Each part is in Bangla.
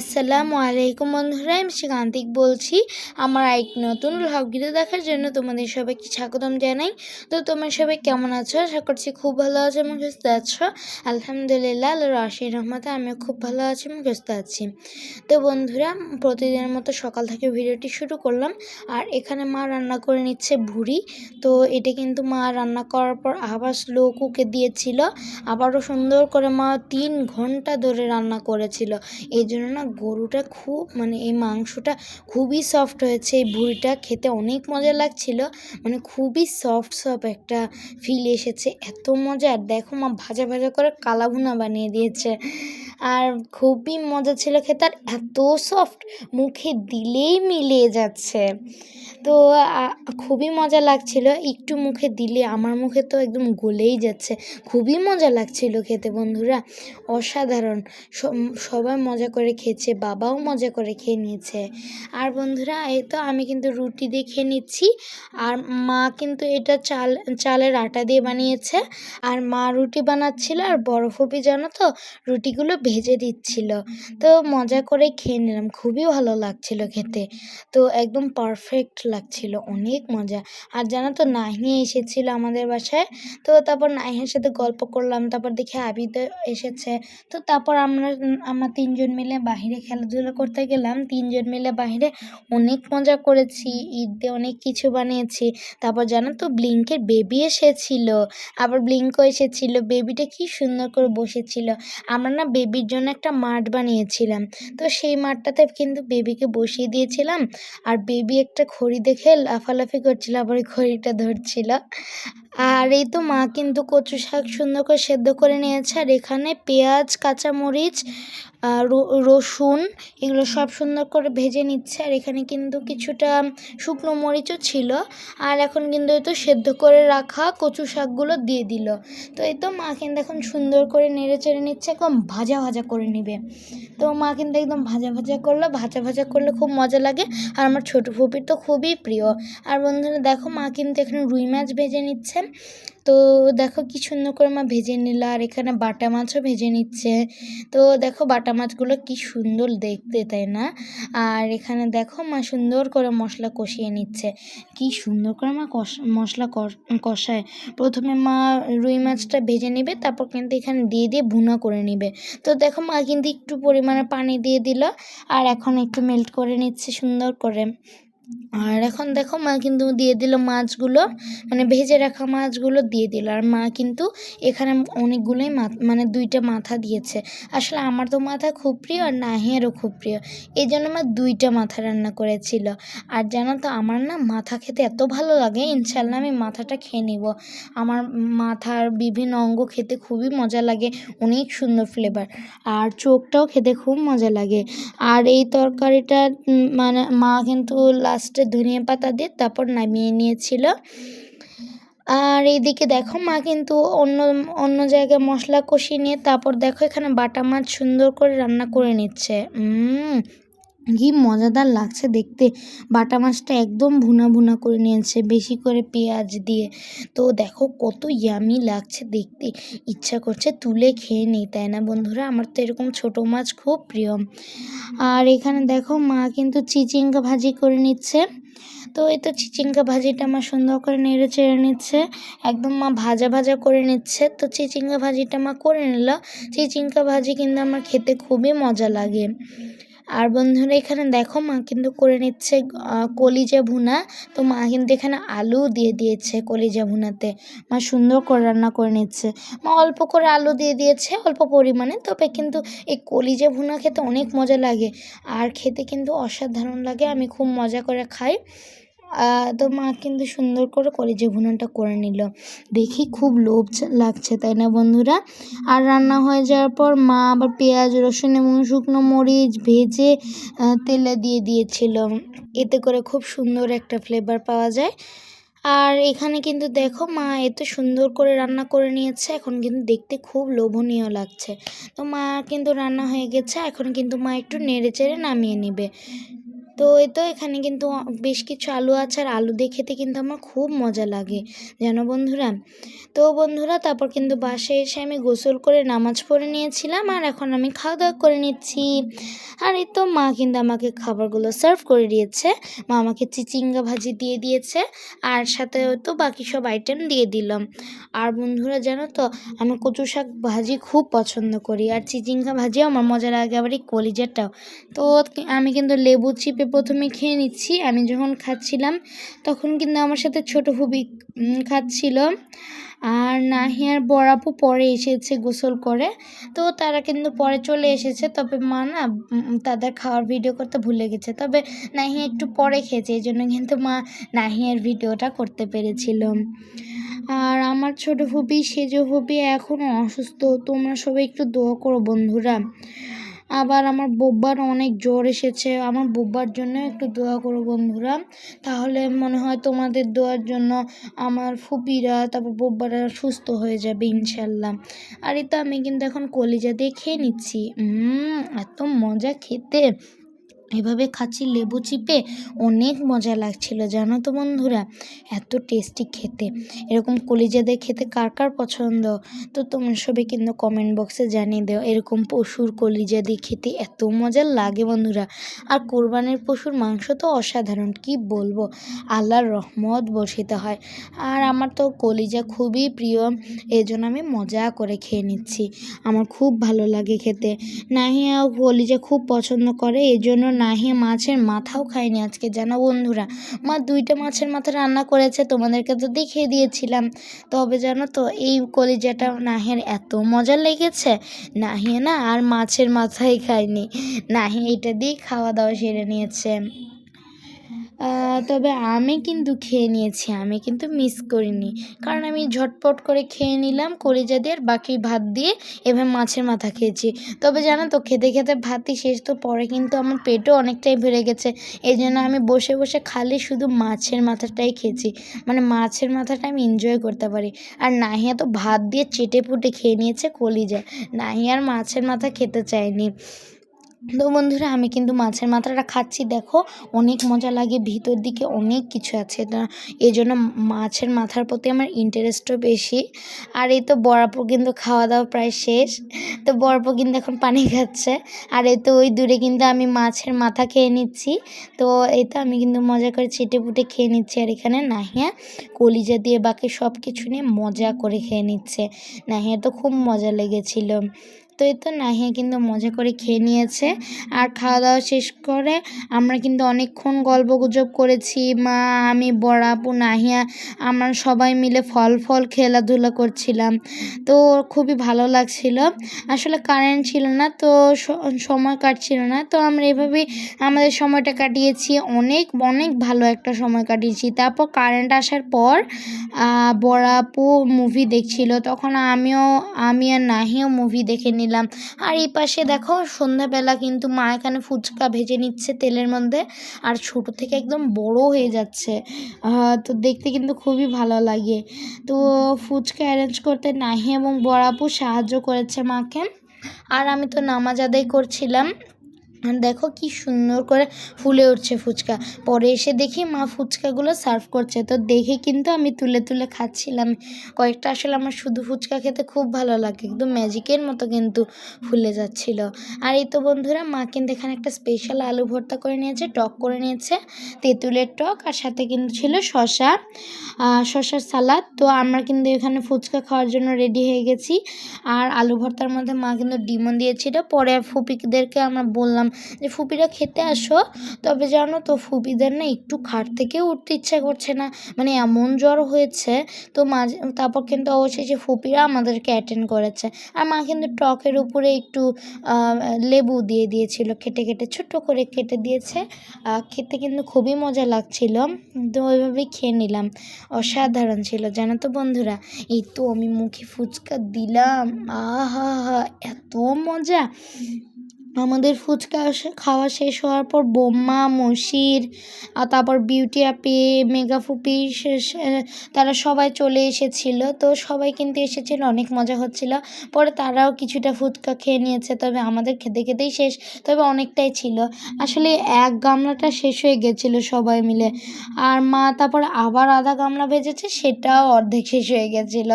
আসসালামু আলাইকুম বন্ধুরা, আমি শ্রীকান্তিক বলছি। আমার এক নতুন ভ্লগ ভিডিও দেখার জন্য তোমাদের সবাইকে স্বাগতম জানাই। তো তোমরা সবাই কেমন আছো? আশা করছি খুব ভালো আছো এবং সুস্থ আছো। আলহামদুলিল্লাহ, আল্লাহর আশির রহমতে আমিও খুব ভালো আছি এবং সুস্থ আছি। তো বন্ধুরা, প্রতিদিনের মতো সকাল থেকে ভিডিওটি শুরু করলাম। আর এখানে মা রান্না করে নিচ্ছে ভুড়ি। তো এটা কিন্তু মা রান্না করার পর আবার স্লো কুকে দিয়েছিল। আবারও সুন্দর করে মা তিন ঘণ্টা ধরে রান্না করেছিল। এই জন্য না গরুটা খুব মানে এই মাংসটা খুবই সফট হয়েছে, এই ভুড়িটা খেতে অনেক মজা লাগছিল মানে খুবই সফট সফট একটা ফিল এসেছে, এত মজা। আর দেখো মা ভাজা ভাজা করে কালা ভুনা বানিয়ে দিয়েছে, আর খুবই মজা ছিল খেতে, আর এত সফট মুখে দিলেই মিলিয়ে যাচ্ছে। তো খুবই মজা লাগছিল, একটু মুখে দিলে আমার মুখে তো একদম গলেই যাচ্ছে, খুবই মজা লাগছিল খেতে বন্ধুরা, অসাধারণ সবাই মজা করে খেয়েছে। বাবাও মজা করে খেয়ে নিয়েছে। আর বন্ধুরা, এই তো আমি কিন্তু রুটি দিয়ে খেয়ে নিচ্ছি। আর মা কিন্তু এটা চাল, চালের আটা দিয়ে বানিয়েছে। আর মা রুটি বানাচ্ছিল, আর বড় জানো তো, রুটিগুলো ভেজে দিচ্ছিল। তো মজা করে খেয়ে নিলাম, খুবই ভালো লাগছিল খেতে। তো একদম পারফেক্ট লাগছিল, অনেক মজা। আর জানো তো নাহিয়ে এসেছিল আমাদের বাসায়। তো তারপর নাহিয়ার সাথে গল্প করলাম, তারপর দেখি আবিদও এসেছে। তো তারপর আমরা আমরা তিনজন মিলে বাহিরে খেলাধুলা করতে গেলাম, তিনজন মিলে বাহিরে অনেক মজা করেছি, ঈদ অনেক কিছু বানিয়েছি। তারপর জানো তো, ব্লিঙ্কের বেবি এসেছিল। আবার ব্লিঙ্কও এসেছিল, বেবিটা কি সুন্দর করে বসেছিল। আমরা না বেবির জন্য একটা মাঠ বানিয়েছিলাম। তো সেই মাঠটাতে কিন্তু বেবিকে বসিয়ে দিয়েছিলাম। আর বেবি একটা খড়ি দেখে লাফালাফি করছিল, আবার খড়িটা ধরছিল। আর এই তো মা কিন্তু কচু শাক সুন্দর করে সেদ্ধ করে নিয়েছে। আর এখানে পেঁয়াজ, কাঁচামরিচ রসুন এগুলো সব সুন্দর করে ভেজে নিচ্ছে। আর এখানে কিন্তু কিছুটা শুকনো মরিচও ছিল। আর এখন কিন্তু এই তো সেদ্ধ করে রাখা কচু শাকগুলো দিয়ে দিল। তো এই তো মা কিন্তু এখন সুন্দর করে নেড়ে চেড়ে নিচ্ছে, একদম ভাজা ভাজা করে নেবে। তো মা কিন্তু একদম ভাজা ভাজা করল, ভাজা ভাজা করলে খুব মজা লাগে। আর আমার ছোটো ফুপির তো খুবই প্রিয়। আর বন্ধুরা দেখো মা কিন্তু এখানে রুই মাছ ভেজে নিচ্ছে। তো দেখো কি সুন্দর করে মা ভেজে নিল, আর এখানে বাটা মাছও ভেজে নিচ্ছে। তো দেখো বাটা মাছগুলো কি সুন্দর দেখতে, তাই না? আর এখানে দেখো মা সুন্দর করে মশলা কষিয়ে নিচ্ছে। কি সুন্দর করে মা মশলা কষ- কষায়। প্রথমে মা রুই মাছটা ভেজে নেবে, তারপর কিন্তু এখানে দিয়ে দিয়ে ভুনা করে নেবে। তো দেখো মা কিন্তু একটু পরিমাণে পানি দিয়ে দিল, আর এখন একটু মেল্ট করে নিচ্ছে সুন্দর করে। আর এখন দেখো মা কিন্তু দিয়ে দিল মাছগুলো মানে ভেজে রাখা মাছগুলো দিয়ে দিল। আর মা কিন্তু এখানে অনেকগুলোই মানে দুইটা মাথা দিয়েছে। আসলে আমার তো মাথা খুব প্রিয় আর নাহিয়ারও খুব প্রিয়। এই জন্য মা দুইটা মাথা রান্না করেছিল। আর জানো তো, আমার না মাথা খেতে এত ভালো লাগে ইনশাল্লাহ আমি মাথাটা খেয়ে নিব। আমার মাথার বিভিন্ন অঙ্গ খেতে খুবই মজা লাগে, অনেক সুন্দর ফ্লেভার আর চোখটাও খেতে খুব মজা লাগে। আর এই তরকারিটা মানে মা কিন্তু লাস্টে ধনিয়া পাতা দিয়ে তারপর নামিয়ে নিয়েছিল। আর এইদিকে দেখো মা কিন্তু অন্য অন্য জায়গায় মশলা কষিয়ে নিয়ে তারপর দেখো এখানে বাটা মাছ সুন্দর করে রান্না করে নিচ্ছে। কি মজাদার লাগছে দেখতে। বাটা মাছটা একদম ভুনা ভুনা করে নিয়েছে, বেশি করে পেঁয়াজ দিয়ে। তো দেখো কত ইয়ামি লাগছে দেখতে। ইচ্ছা করছে তুলে খেয়ে নিই, তাই না বন্ধুরা? আমার তো এরকম ছোটো মাছ খুব প্রিয়। আর এখানে দেখো মা কিন্তু চিচিঙ্গা ভাজি করে নিচ্ছে। তো এই তো চিচিঙ্গা ভাজিটা মা সুন্দর করে নেড়ে চেড়ে নিচ্ছে। একদম মা ভাজা ভাজা করে নিচ্ছে। তো চিচিঙ্গা ভাজিটা মা করে নিল। চিচিঙ্গা ভাজি কিন্তু আমার খেতে খুবই মজা লাগে। আর বন্ধুরা এখানে দেখো মা কিন্তু করে নিচ্ছে কলিজা ভুনা। তো মা কিন্তু এখানে আলু দিয়ে দিয়েছে কলিজা ভুনাতে। মা সুন্দর করে রান্না করে নিচ্ছে। মা অল্প করে আলু দিয়ে দিয়েছে, অল্প পরিমাণে। তবে কিন্তু এই কলিজা ভুনা খেতে অনেক মজা লাগে। আর খেতে কিন্তু অসাধারণ লাগে, আমি খুব মজা করে খাই। তো মা কিন্তু সুন্দর করে কলিজা ভুনাটা করে নিল। দেখি খুব লোভ লাগছে, তাই না বন্ধুরা? আর রান্না হয়ে যাওয়ার পর মা আবার পেঁয়াজ, রসুন এবং শুকনো মরিচ ভেজে তেলে দিয়ে দিয়েছিল। এতে করে খুব সুন্দর একটা ফ্লেভার পাওয়া যায়। আর এখানে কিন্তু দেখো মা এত সুন্দর করে রান্না করে নিয়েছে, এখন কিন্তু দেখতে খুব লোভনীয় লাগছে। তো মা কিন্তু রান্না হয়ে গেছে, এখন কিন্তু মা একটু নেড়ে চেড়ে নামিয়ে নিবে। তো এই তো এখানে কিন্তু বেশ কিছু আলু আছে, আর আলু দিয়ে খেতে কিন্তু আমার খুব মজা লাগে জানো বন্ধুরা? তো বন্ধুরা, তারপর কিন্তু বাসায় এসে আমি গোসল করে নামাজ পড়ে নিয়েছিলাম, আর এখন আমি খাওয়া দাওয়া করে নিচ্ছি। আর এই তো মা কিন্তু আমাকে খাবারগুলো সার্ভ করে দিয়েছে, মা আমাকে চিচিঙ্গা ভাজি দিয়ে দিয়েছে, আর সাথে তো বাকি সব আইটেম দিয়ে দিলাম। আর বন্ধুরা, জানো তো, আমি কচু শাক ভাজি খুব পছন্দ করি, আর চিচিঙ্গা ভাজিও আমার মজা লাগে, আবার এই কলিজাটাও। তো আমি কিন্তু লেবু, চিপে প্রথমে খেয়ে নিচ্ছি। আমি যখন খাচ্ছিলাম, তখন কিন্তু আমার সাথে ছোট হুবি খাচ্ছিল। আর নাহিয়ার বড়াপু পরে এসেছে গোসল করে। তো তারা কিন্তু পরে চলে এসেছে। তবে মা না তাদের খাওয়ার ভিডিও করতে ভুলে গেছে। তবে নাহিয়া একটু পরে খেয়েছে, এই জন্য কিন্তু মা নাহিয়ার ভিডিওটা করতে পেরেছিল। আর আমার ছোটো ফুপি সেজো ফুপি এখনও অসুস্থ। তোমরা সবাই একটু দোয়া করো বন্ধুরা। আবার আমার বোব্বার অনেক জ্বর এসেছে। আমার বোব্বার জন্য একটু দোয়া করো বন্ধুরা। তাহলে মনে হয় তোমাদের দোয়ার জন্য আমার ফুপিরা, তারপর বোব্বারা সুস্থ হয়ে যাবে ইনশাল্লাহ। আর এই তো আমি কিন্তু এখন কলিজা দিয়ে খেয়ে নিচ্ছি। এত মজা খেতে। এভাবে খাচ্ছি লেবু চিপে অনেক মজা লাগছিল, জানো তো বন্ধুরা? এত টেস্টি খেতে। এরকম কলিজা দিয়ে খেতে কার কার পছন্দ? তো তোমরা সবাই কিন্তু কমেন্ট বক্সে জানিয়ে দাও, এরকম পশুর কলিজা দিয়ে খেতে এত মজা লাগে বন্ধুরা। আর কোরবানির পশুর মাংস তো অসাধারণ, কি বলব? আল্লাহর রহমত বসিতে হয়। আর আমার তো কলিজা খুবই প্রিয় এই জন্য আমি মজা করে খেয়ে নিচ্ছি। আমার খুব ভালো লাগে খেতে। নাহিয়া কলিজা খুব পছন্দ করে এই নাহিয়া মাছের মাথাও খায়নি আজকে, জানো বন্ধুরা? মা দুইটা মাছের মাথা রান্না করেছে, তোমাদেরকে তো দেখিয়ে দিয়েছিলাম। তবে জানো তো, এই কলিজাটা নাহের এত মজা লেগেছে। নাহিয়া না আর মাছের মাথাই খায়নি। নাহি এটা দিয়ে খাওয়া দাওয়া সেরে নিয়েছে। তবে আমি কিন্তু খেয়ে নিয়েছি, আমি কিন্তু মিস করিনি। কারণ আমি ঝটপট করে খেয়ে নিলাম, কলিজা দিয়ে আর বাকি ভাত দিয়ে এভাবে মাছের মাথা খেয়েছি। তবে জানো তো, খেতে খেতে ভাতই শেষ, তো পরে কিন্তু আমার পেটও অনেকটাই বেড়ে গেছে। এই জন্য আমি বসে বসে খালি শুধু মাছের মাথাটাই খেয়েছি। মানে মাছের মাথাটা আমি এনজয় করতে পারি। আর নাহিয়া তো ভাত দিয়ে চেটে পুটে খেয়ে নিয়েছে কলিজা। নাহিয়ার মাছের মাথা খেতে চায়নি। তো বন্ধুরা, আমি কিন্তু মাছের মাথাটা খাচ্ছি। দেখো, অনেক মজা লাগে, ভিতর দিকে অনেক কিছু আছে। এই জন্য মাছের মাথার প্রতি আমার ইন্টারেস্টও বেশি। আর এই তো বড়াপো কিন্তু খাওয়া দাওয়া প্রায় শেষ। তো বড়াপো কিন্তু এখন পানি খাচ্ছে। আর এই তো ওই দূরে কিন্তু আমি মাছের মাথা খেয়ে নিচ্ছি। তো এই তো আমি কিন্তু মজা করে চেটে পুটে খেয়ে নিচ্ছি। আর এখানে নাহিয়া কলিজা দিয়ে বাকি সব কিছু নিয়ে মজা করে খেয়ে নিচ্ছে। নাহিয়া তো খুব মজা লেগেছিলো। এই তো নাহিয়া কিন্তু মজা করে খেয়ে নিয়েছে। আর খাওয়া দাওয়া শেষ করে আমরা কিন্তু অনেকক্ষণ গল্প গুজব করেছি। মা, আমি, বড় আপু, নাহিয়া, আমরা সবাই মিলে ফল ফল খেলাধুলা করছিলাম। তো খুবই ভালো লাগছিল। আসলে কারেন্ট ছিল না, তো সময় কাটছিল না। তো আমরা এভাবেই আমাদের সময়টা কাটিয়েছি। অনেক অনেক ভালো একটা সময় কাটিয়েছি। তারপর কারেন্ট আসার পর বড় আপু মুভি দেখছিল। তখন আমিও, আমি আর নাহিও মুভি দেখে নিলাম। নিলাম। আর এই পাশে দেখো সন্ধ্যাবেলা কিন্তু মা এখানে ফুচকা ভেজে নিচ্ছে তেলের মধ্যে। আর ছোট থেকে একদম বড় হয়ে যাচ্ছে। তো দেখতে কিন্তু খুবই ভালো লাগে। তো ফুচকা অ্যারেঞ্জ করতে নাহি এবং বড়াপু সাহায্য করেছে মাকে। আর আমি তো নামাজ আদায় করছিলাম। দেখো কি সুন্দর করে ফুলে উঠছে ফুচকা। পরে এসে দেখি মা ফুচকাগুলো সার্ভ করছে। তো দেখে কিন্তু আমি তুলে তুলে খাচ্ছিলাম। কয়েকটা আসলে আমার শুধু ফুচকা খেতে খুব ভালো লাগে। একদম ম্যাজিকের মতো কিন্তু ফুলে যাচ্ছিল। আর এই তো বন্ধুরা, মা কিন্তু এখানে একটা স্পেশাল আলু ভর্তা করে নিয়েছে, টক করে নিয়েছে, তেঁতুলের টক আর সাথে কিন্তু ছিল শশা শশার সালাদ। তো আমরা কিন্তু এখানে ফুচকা খাওয়ার জন্য রেডি হয়ে গেছি। আর আলু ভর্তার মধ্যে মা কিন্তু ডিমও দিয়েছিল। পরে ফুপিকদেরকে আমরা বললাম যে ফুপিরা খেতে আসো, তবে জানো তো ফুপিদের না একটু খাট থেকেও উঠতে ইচ্ছা করছে না। মানে এমন জ্বর হয়েছে, তো মাঝে, তারপর কিন্তু অবশ্যই যে ফুপিরা আমাদেরকে অ্যাটেন্ড করেছে। আর মা কিন্তু টকের উপরে একটু লেবু দিয়ে দিয়েছিল, কেটে কেটে, ছোট্ট করে কেটে দিয়েছে। খেতে কিন্তু খুবই মজা লাগছিল, তো ওইভাবেই খেয়ে নিলাম। অসাধারণ ছিল, জানো তো বন্ধুরা? এই তো আমি মুখে ফুচকা দিলাম, আহা এত মজা! আমাদের ফুচকা খাওয়া শেষ হওয়ার পর বোম্মা, মসির, আর তারপর বিউটি আপি মেগা ফুপি তারা সবাই চলে এসেছিল। তো সবাই কিন্তু এসেছিল, অনেক মজা হচ্ছিল। পরে তারাও কিছুটা ফুচকা খেয়ে নিয়েছে, তবে আমাদের খেতে খেতেই শেষ, তবে অনেকটাই ছিল। আসলে এক গামলাটা শেষ হয়ে গেছিল সবাই মিলে। আর মা তারপর আবার আধা গামলা ভেজেছে, সেটাও অর্ধেক শেষ হয়ে গেছিল।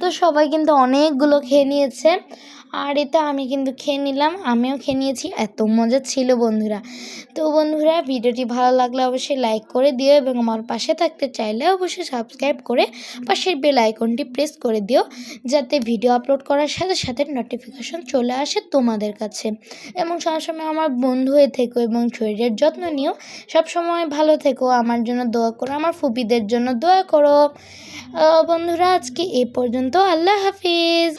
তো সবাই কিন্তু অনেকগুলো খেয়ে নিয়েছে। আর এতে আমি কিন্তু খেয়ে নিলাম, আমিও খেয়ে নিয়েছি, এত মজা ছিল বন্ধুরা। তো বন্ধুরা, ভিডিওটি ভালো লাগলে অবশ্যই লাইক করে দিও এবং আমার পাশে থাকতে চাইলে অবশ্যই সাবস্ক্রাইব করে পাশের বেল আইকনটি প্রেস করে দিও, যাতে ভিডিও আপলোড করার সাথে সাথে নোটিফিকেশন চলে আসে তোমাদের কাছে। এবং সবসময় আমার বন্ধু হয়ে থেকো এবং শরীরের যত্ন নিও। সবসময় ভালো থেকো, আমার জন্য দোয়া করো, আমার ফুপিদের জন্য দোয়া করো। বন্ধুরা, আজকে এ পর্যন্ত, আল্লাহ হাফিজ।